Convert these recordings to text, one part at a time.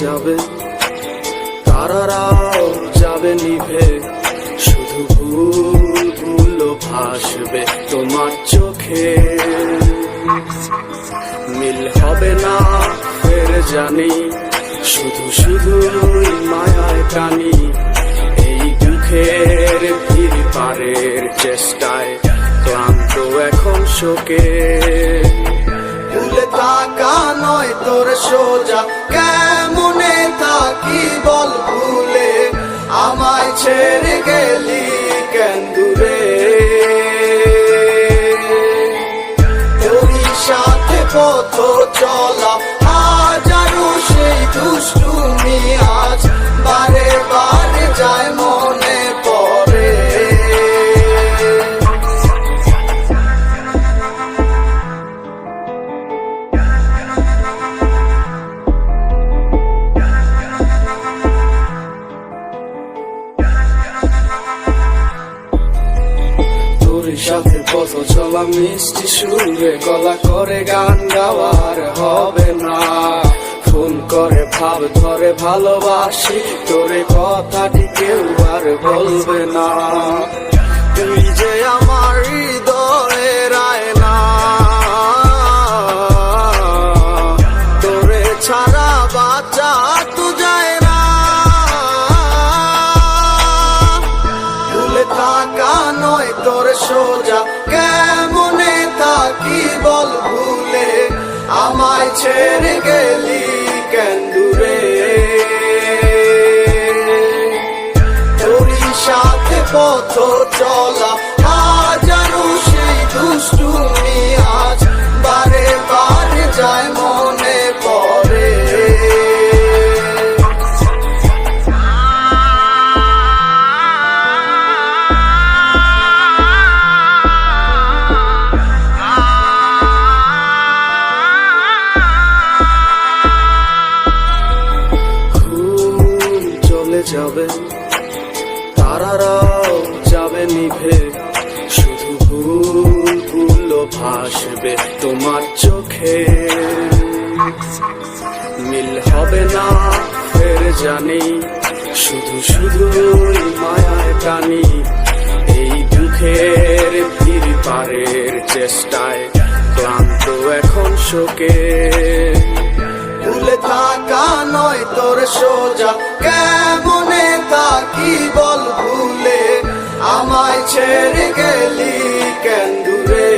যাবে, তারারাও যাবে নিভে। শুধু ভুল ভাসবে তোমার চোখে। মিল হবে না ফের জানি, শুধু শুধু মায়ায় টানি। এই দুঃখের ভিড় পারের চেষ্টায় ক্লান্ত এখন শোকে। ভুলে থাকা নয় তোর সোজা। কেমনে থাকি বল ভুলে? আমায় ছেড়ে গেলি কেন দূরে? তোরই সাথে পথ চলা, হাজারো সেই দুষ্টুমি আজ বারে বারে যায় সাথে কত চলা মিষ্টি সুরে গলা করে গান গাওয়ার হবে না। ফোন করে ভাব, ধরে ভালোবাসি, তোরে কথাটি কেউ আর বলবে না। সোজা কেমনে থাকি বল ভুলে? আমায় ছেড়ে গেলি কেন দূরে? সাথে পথ চলা, হাজারো সেই দুষ্টুমি তারারাও যাবে নিভে। শুধু ভুল ভুল ভাসবে তোমার চোখে। মিল হবে না ফের জানি, শুধু শুধু মায়ায় টানি। এই দুঃখের ভিড় পারের চেষ্টায় ক্লান্ত এখন শোকে। ভুলে নয় তোর সোজা। কেমনে থাকি বল ভুলে? আমায় ছেড়ে গেলি কেন দূরে?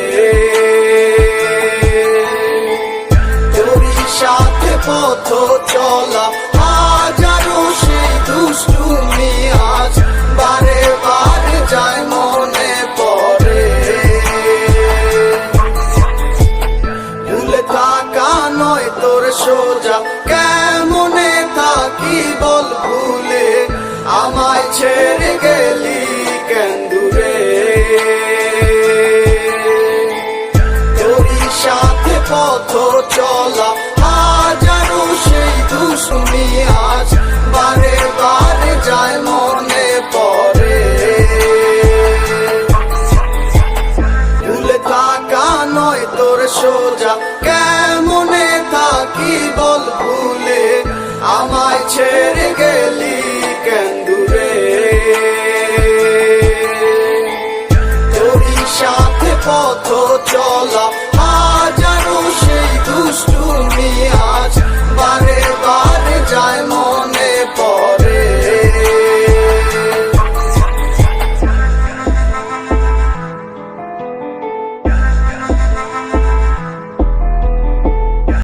তোরই সাথে পথ চলা, হাজারো সেই দুষ্টুমি ছেড়ে গেলি কেন দূরে? তোরই সাথে পথ চলা, হাজারো সেই দুশ্মী আজ বারে বারে যায় মনে পড়ে। ভুলে থাকা নয় তোর সোজা, কেমনে থাকি বল ভুলে? আমায় ছেড়ে গেলি পথ চলা